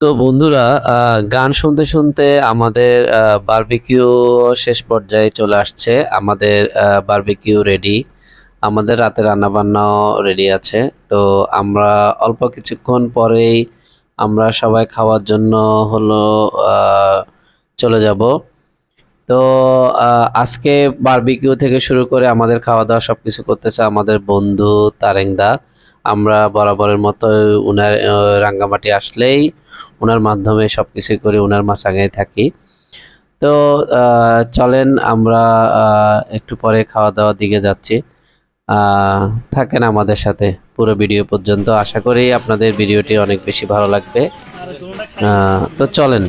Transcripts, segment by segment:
তো বন্ধুরা গান শুনতে শুনতে আমাদের বারবিকিউ শেষ পর্যায়ে চলে আসছে। আমাদের বারবিকিউ রেডি আমাদের রাতে রান্না বান্নাও রেডি আছে। তো আমরা অল্প কিছুক্ষণ পরেই আমরা সবাই খাওয়ার জন্য হলো চলে যাব। তো আজকে বারবিকিউ থেকে শুরু করে আমাদের খাওয়া দাওয়া সবকিছু করতেছে আমাদের বন্ধু তারেংদা। আমরা বরাবরের মতো উনার রাঙ্গামাটি আসলেই ওনার মাধ্যমে সব কিছু করে ওনার মাসাঙায় থাকি। তো চলেন আমরা একটু পরে খাওয়া দাওয়ার দিকে যাচ্ছি। থাকেন আমাদের সাথে পুরো ভিডিও পর্যন্ত। আশা করি আপনাদের ভিডিওটি অনেক বেশি ভালো লাগবে। তো চলেন।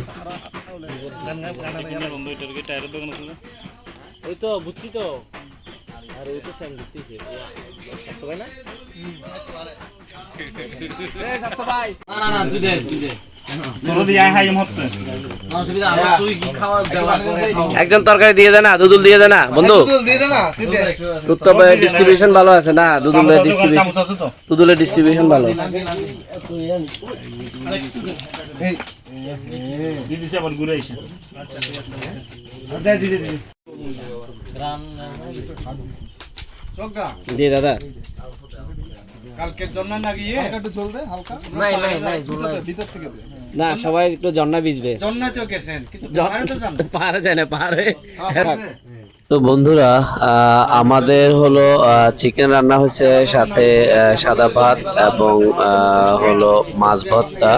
ওই তো, বুঝছি তো। আর ওই তো ফ্যান ঘুরতেছে না? একজন তরকারি দিয়ে দে না, দুদুল দিয়ে দে না, বন্ধু। তো ডিস্ট্রিবিউশন ভালো আছে না, দুদুলের ডিস্ট্রিবিউশন দুদুলের ডিস্ট্রিবিউশন ভালো। দিয়ে দাদা। কালকের জন্য না গিয়ে নাই নাই নাই জোর নাই। না সবাই একটু জন্না ভিজবে। জন্না তো গেছেন কিন্তু পাহাড়ে যায় না পাহাড়ে। তো বন্ধুরা আহ, আমাদের হলো চিকেন রান্না হয়েছে সাথে সাদা ভাত এবং হলো মাছ ভর্তা।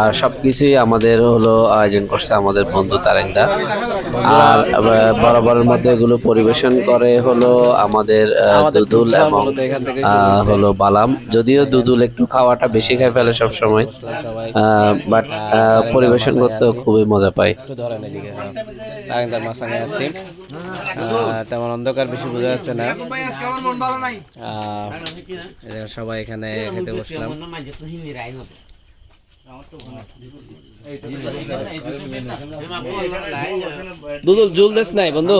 আর সবকিছুই আমাদের হলো আয়োজন করছে আমাদের বন্ধু তারেংদা আর বরাবরের মধ্যে এগুলো পরিবেশন করে হলো আমাদের দুদুল এবং হলো বালাম যদিও দুদুল একটু খাওয়াটা বেশি খাই ফেলে সব সময় বাট পরিবেশন করতে খুবই মজা পাই তেমন অন্ধকার বেশি বোঝা যাচ্ছে না। সবাই এখানে খেতে বসলাম। দুদুল জুল দেশ নাই বন্ধু?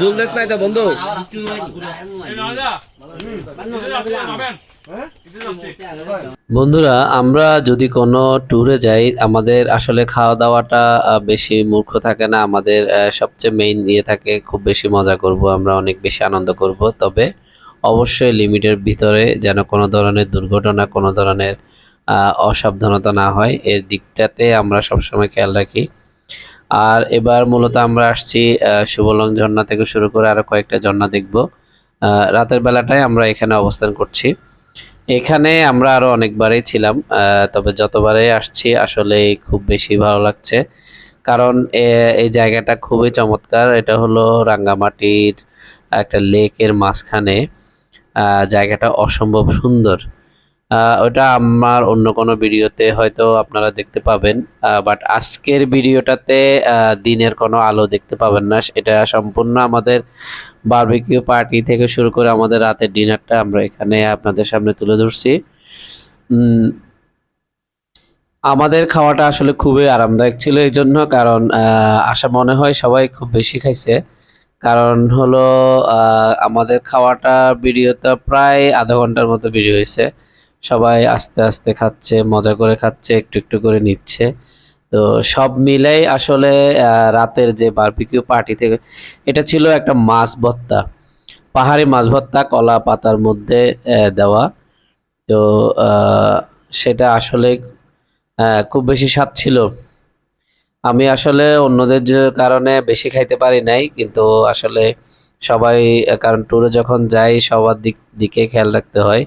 জুল দেশ নাই তো বন্ধু? বন্ধুরা, আমরা যদি কোনো ট্যুরে যাই, আমাদের আসলে খাওয়া দাওয়াটা বেশি মূর্খ থাকে না। আমাদের সবচেয়ে মেইন ইয়ে থাকে, খুব বেশি মজা করব, আমরা অনেক বেশি আনন্দ করব। তবে অবশ্যই লিমিটের ভিতরে যেন কোনো ধরনের দুর্ঘটনা, কোনো ধরনের অসাবধানতা না হয়। এর দিকটাতে আমরা সবসময় খেয়াল রাখি। আর এবার মূলত আমরা আসছি শুভলং ঝর্ণা থেকে শুরু করে আরও কয়েকটা ঝর্ণা দেখব। রাতের বেলাটায় আমরা এখানে অবস্থান করছি। এখানে আমরা আরও অনেকবারই ছিলাম তবে যতবারে আসছি আসলে খুব বেশি ভালো লাগছে। কারণ এই জায়গাটা খুবই চমৎকার। এটা হলো রাঙ্গামাটির একটা লেকের মাঝখানে জায়গাটা অসম্ভব সুন্দর। ওটা আমার অন্য কোনো ভিডিওতে হয়তো আপনারা দেখতে পাবেন। বাট আজকের ভিডিওটাতে দিনের কোনো আলো দেখতে পাবেন না। এটা সম্পূর্ণ আমাদের বারবিকিউ পার্টি থেকে শুরু করে আমাদের রাতের ডিনারটা আমরা এখানে আপনাদের সামনে তুলে ধরছি। আমাদের খাওয়াটা আসলে খুবই আরামদায়ক ছিল এই জন্য, কারণ আশা মনে হয় সবাই খুব বেশি খাইছে। কারণ হলো আমাদের খাওয়াটা ভিডিওতে প্রায় আধা ঘণ্টার মতো ভিডিও হয়েছে। সবাই আস্তে আস্তে খাচ্ছে, মজা করে খাচ্ছে, একটু একটু করে নিচ্ছে। তো সব মিলেই আসলে রাতের যে বারবিকিউ পার্টি থেকে, এটা ছিল একটা মাছ ভর্তা পাহাড়ি মাছ ভর্তা কলা পাতার মধ্যে দেওয়া। তো সেটা আসলে খুব বেশি স্বাদ ছিল। আমি আসলে অন্যদের কারণে বেশি খাইতে পারি নাই, কিন্তু আসলে সবাই কারণ ট্যুরে যখন যাই সবার দিক দিকে খেয়াল রাখতে হয়।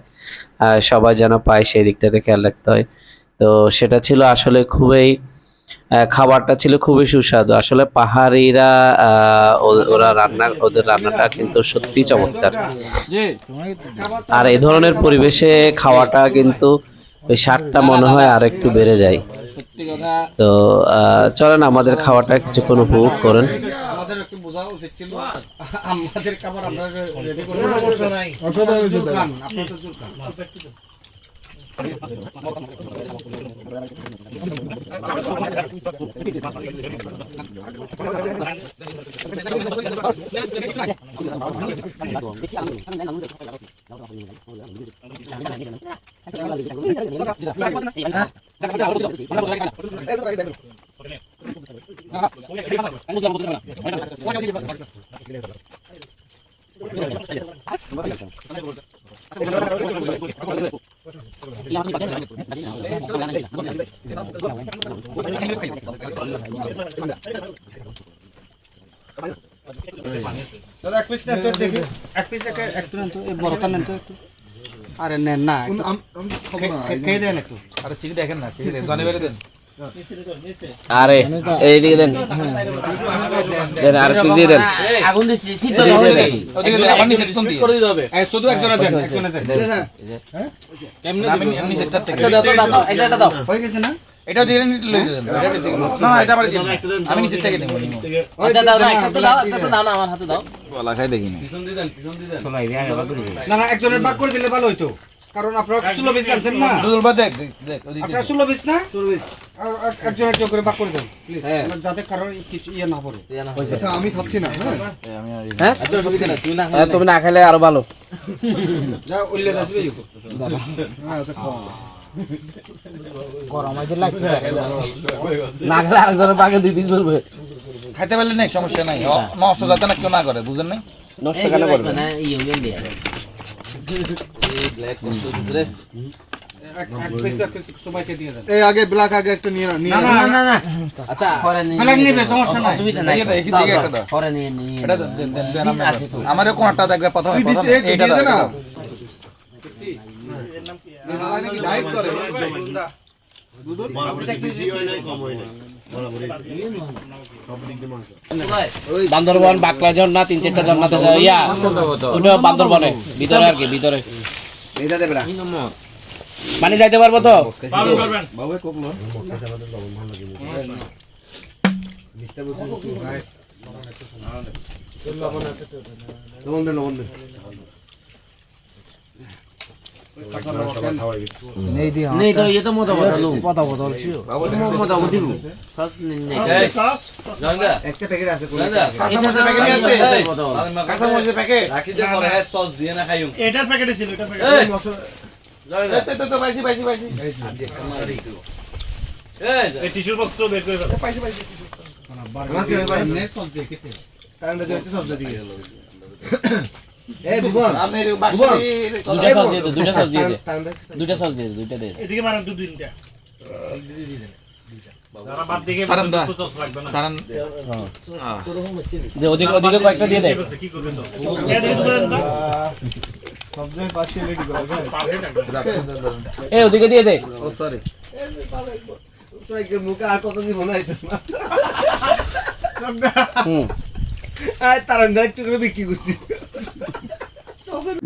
আহ, সবাই যেন পায় সেই দিকটাতে খেয়াল রাখতে হয়। তো সেটা ছিল আসলে খুবই খাবারটা ছিল খুবই সুস্বাদু। আসলে পাহাড়িরা ওরা রান্না ওদের রান্নাটা কিন্তু সত্যি চমৎকার। আর এই ধরনের পরিবেশে খাওয়াটা কিন্তু ওই স্বাদটা মনে হয় আর একটু বেড়ে যায়। তো চলেন আমাদের খাওয়াটা কিছুক্ষণ উপভোগ করেন। আমাদের একটু বোঝা উচিত ছিল। আমাদের খাবার আমরা রেডি করে নাই। জোর খান আপনার তো জোর খান। দাদা এক পিস নেন তো দেখি। এক পিস একটু নেন তো এই বড়টা নেন তো একটু। আরে নেন না খেয়ে দেন একটু। আরে সিগি দেখেন না জানি বেরে দেন। আরে এইদিকে দেন। দেন আর একটু দিয়ে দেন। আগুন যে, হয়ে এই গেছে। ওদিকে আমার নিচে পিছন দিয়ে। করে দিতে হবে। এই শুধু একজনে দেন একজনে দেন। কেমনে আমি আমি সেটটা থেকে আচ্ছা দাও দাও দাও এটা দাও। হয়ে গেছে না? এটা দিয়ে নিতে লই দেন। না না, এটা আমার দিন। আমি নিচে থেকে নেব আচ্ছা দাও দাও একটা দাও একটা দাও না আমার হাতে দাও। বলা খাই দেখিনি। না না একজনের ভাগ করে দিলে ভালো হইতো। কারণ আপনারা ষোলো পিস আনছেন না। দুদুল বা দেখ দেখ, আপনারা ষোলো পিস না? আর- আর একজন একজন করে ভাগ করে দেন। প্লিজ যাতে কিছু ইয়ে না পড়ে। আমি খাচ্ছি না হ্যাঁ? হ্যাঁ আচ্ছা না হ্যাঁ, তুমি না খেলে আরও ভালো। যা উল্লেখ আসবে না। খেলে আরেকজনের বাগে দুই পিস বলবে খাইতে পারলে নাই সমস্যা নাই। অ- নষ্ট যাতে না কেউ না করে বুঝেন নাই? নষ্ট কেন করবে? না ইয়ে ইয়ে দিয়ে। এক এক এই আগে ব্ল্যাক আগে একটা নিয়ে নিয়ে না, আচ্ছা নিবে, সমস্যা নাই। অসুবিধা নাই। একটা দাও। পরে নিয়ে নিয়ে এটা। দেন বান্দরবন বাকলা ঝর্ণা তিন চারটা ঝর্ণাতে ইয়া ওটা বান্দরবনে ভিতরে আর কি ভিতরে। এটা দেবে না। পানি যাইতে পারব তো? একটা প্যাকেট আছে প্যাকেট প্যাকেট? সস দিয়ে না ছিল দিয়ে- দুইটা সস দিয়ে দুইটা দিয়ে সস দিয়ে দে ওদিকে ওদিকে কয়েকটা দিয়ে দে। এই ওদিকে দিয়ে দে। ও সরি মুখে আর কত দিব না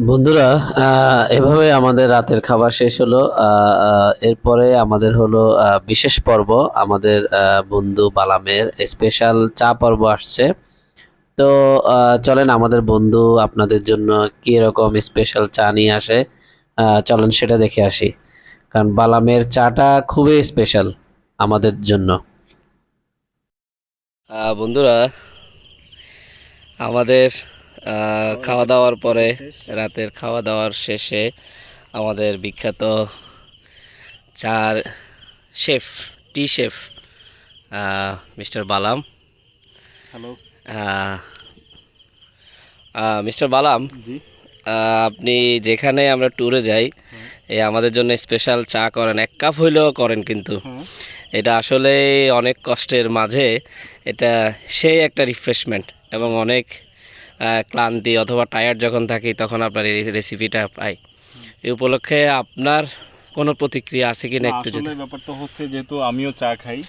বন্ধুরা আহ, এভাবে আমাদের রাতের খাবার শেষ হলো। এরপরে আমাদের হলো আহ, বিশেষ পর্ব। আমাদের আহ, বন্ধু বালামের স্পেশাল চা পর্ব আসছে। তো চলেন আমাদের বন্ধু আপনাদের জন্য কি রকম স্পেশাল চা নিয়ে আসে। চলেন সেটা দেখে আসি। কারণ বালামের চাটা খুবই স্পেশাল আমাদের জন্য। বন্ধুরা আমাদের খাওয়া দাওয়ার পরে রাতের খাওয়া দাওয়ার শেষে আমাদের বিখ্যাত চার শেফ টি chef mister Balam. Hello mister Balam আপনি যেখানে আমরা ট্যুরে যাই এই আমাদের জন্য স্পেশাল চা করেন। এক কাপ হইলেও করেন কিন্তু। এটা আসলে অনেক কষ্টের মাঝে এটা সেই একটা রিফ্রেশমেন্ট এবং অনেক ক্লান্তি অথবা টায়ার্ড যখন থাকি তখন আপনার এই রেসিপিটা পাই। এই উপলক্ষে আপনার কোনো প্রতিক্রিয়া আছে কিনা একটু যদি আসলে ব্যাপারটা হচ্ছে যেহেতু আমিও চা খাই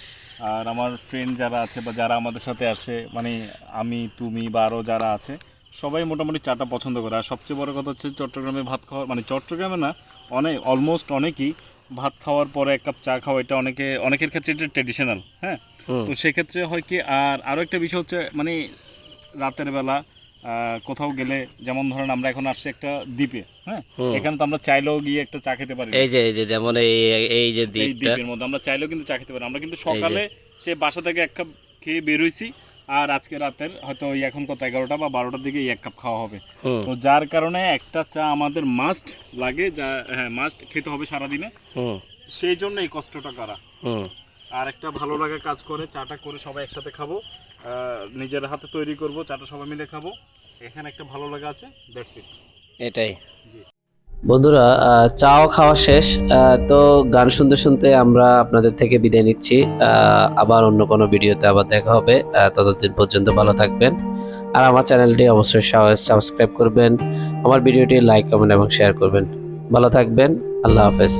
আর আমার ফ্রেন্ড যারা আছে বা যারা আমাদের সাথে আসে মানে আমি তুমি বা আরও যারা আছে সবাই মোটামুটি চাটা পছন্দ করে। আর সবচেয়ে বড় কথা হচ্ছে চট্টগ্রামে ভাত খাওয়া মানে চট্টগ্রামে না অনেক অলমোস্ট অনেকেই ভাত খাওয়ার পরে এক কাপ চা খাওয়া এটা অনেকে অনেকের ক্ষেত্রে এটা ট্রেডিশনাল হ্যাঁ? তো সেক্ষেত্রে হয় কি আর আরও একটা বিষয় হচ্ছে মানে রাতের বেলা কোথাও গেলে যেমন ধরেন আমরা এখন আসছি একটা দ্বীপে হ্যাঁ? এখানে তো আমরা চাইলেও গিয়ে একটা চা খেতে পারি এই যে এই যে যেমন এই এই যে দ্বীপের মধ্যে আমরা চাইলেও কিন্তু চা খেতে পারি আমরা কিন্তু সকালে সে বাসা থেকে এক কাপ খেয়ে বের হইছি আর আজকে রাতের হয়তো ওই এখন কত এগারোটা বা বারোটার দিকে এক কাপ খাওয়া হবে। তো যার কারণে একটা চা আমাদের মাস্ট লাগে যা হ্যাঁ মাস্ট খেতে হবে সারাদিনে। সেই জন্য এই কষ্টটা করা। আর একটা ভালো লাগা কাজ করে চাটা করে সবাই একসাথে খাব নিজের হাতে তৈরি করব চাটা সবাই মিলে খাব। এখানে একটা ভালো লাগা আছে দ্যাটস ইট এটাই। বন্ধুরা চাও খাওয়া শেষ তো গান শুনতে শুনতে আমরা আপনাদের থেকে বিদায় নিচ্ছি। আহ, আবার অন্য কোনো ভিডিওতে আবার দেখা হবে। ততদিন পর্যন্ত ভালো থাকবেন। আর আমার চ্যানেলটি অবশ্যই সাবস্ক্রাইব করবেন। আমার ভিডিওটি লাইক কমেন্ট এবং শেয়ার করবেন। ভালো থাকবেন। আল্লাহ হাফেজ।